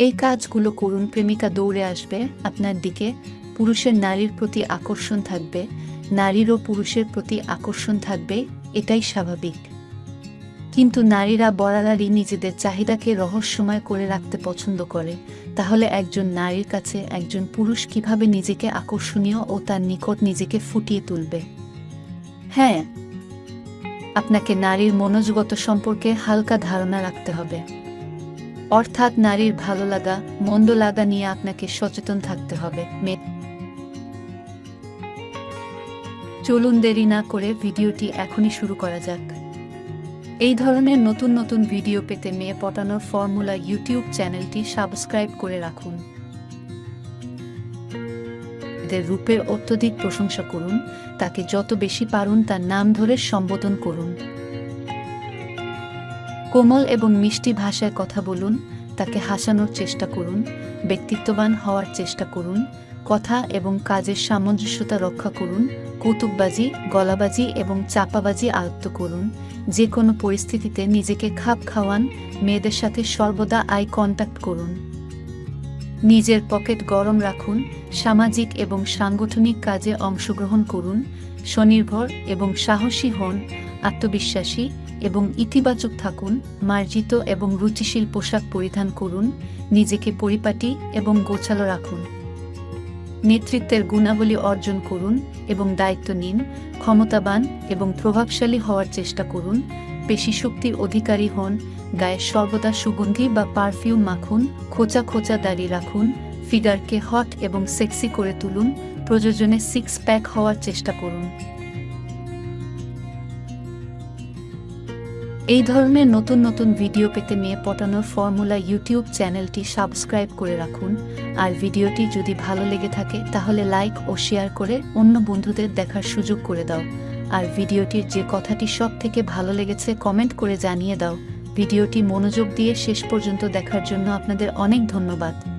এই কাজগুলো করুন, প্রেমিকা দৌড়ে আসবে, আপনার দিকে পুরুষের নারীর প্রতি আকর্ষণ থাকবে নারীরও পুরুষের প্রতি আকর্ষণ থাকবে, এটাই স্বাভাবিক। কিন্তু নারীরা বরাবরই নিজেদের চাহিদাকে রহস্যময় করে রাখতে পছন্দ করে। তাহলে একজন নারীর কাছে একজন পুরুষ কীভাবে নিজেকে আকর্ষণীয় ও তার নিকট নিজেকে ফুটিয়ে তুলবে? হ্যাঁ আপনাকে নারীর মনোজগত সম্পর্কে হালকা ধারণা রাখতে হবে। অর্থাৎ নারীর ভালো লাগা, মন্দ লাগা নিয়ে আপনাকে সচেতন থাকতে হবে। চলুন দেরি না করে ভিডিওটি এখনই শুরু করা যাক। এই ধরনের নতুন নতুন ভিডিও পেতে মেয়ে পটানোর ফর্মুলা ইউটিউব চ্যানেলটি সাবস্ক্রাইব করে রাখুন। রূপের অত্যধিক প্রশংসা করুন, তাকে যত বেশি পারুন তার নাম ধরে সম্বোধন করুন। কোমল এবং মিষ্টি ভাষায় কথা বলুন, তাকে হাসানোর চেষ্টা করুন, ব্যক্তিত্ববান হওয়ার চেষ্টা করুন, কথা এবং কাজের সামঞ্জস্যতা রক্ষা করুন, কৌতুকবাজি, গলাবাজি এবং চাপাবাজি আয়ত্ত করুন, যে কোনো পরিস্থিতিতে নিজেকে খাপ খাওয়ান, মেয়েদের সাথে সর্বদা আই কন্ট্যাক্ট করুন। নিজের পকেট গরম রাখুন, সামাজিক এবং সাংগঠনিক কাজে অংশগ্রহণ করুন, স্বনির্ভর এবং সাহসী হন, আত্মবিশ্বাসী এবং ইতিবাচক থাকুন, মার্জিত এবং রুচিশীল পোশাক পরিধান করুন, নিজেকে পরিপাটি এবং গোছালো রাখুন। নেতৃত্বের গুণাবলী অর্জন করুন এবং দায়িত্ব নিন, ক্ষমতাবান এবং প্রভাবশালী হওয়ার চেষ্টা করুন, পেশি শক্তির অধিকারী হন, গায়ে সর্বদা সুগন্ধি বা পারফিউম মাখুন, খোঁচা খোঁচা দাড়ি রাখুন ফিগারকে হট এবং সেক্সি করে তুলুন, প্রয়োজনে সিক্স প্যাক হওয়ার চেষ্টা করুন। এই ধরনের নতুন নতুন ভিডিও পেতে মেয়ে পটানোর ফর্মুলা ইউটিউব চ্যানেলটি সাবস্ক্রাইব করে রাখুন। আর ভিডিওটি যদি ভালো লেগে থাকে, তাহলে লাইক ও শেয়ার করে অন্য বন্ধুদের দেখার সুযোগ করে দাও। আর ভিডিওটির যে কথাটি সব থেকে ভালো লেগেছে কমেন্ট করে জানিয়ে দাও। ভিডিওটি মনোযোগ দিয়ে শেষ পর্যন্ত দেখার জন্য আপনাদের অনেক ধন্যবাদ।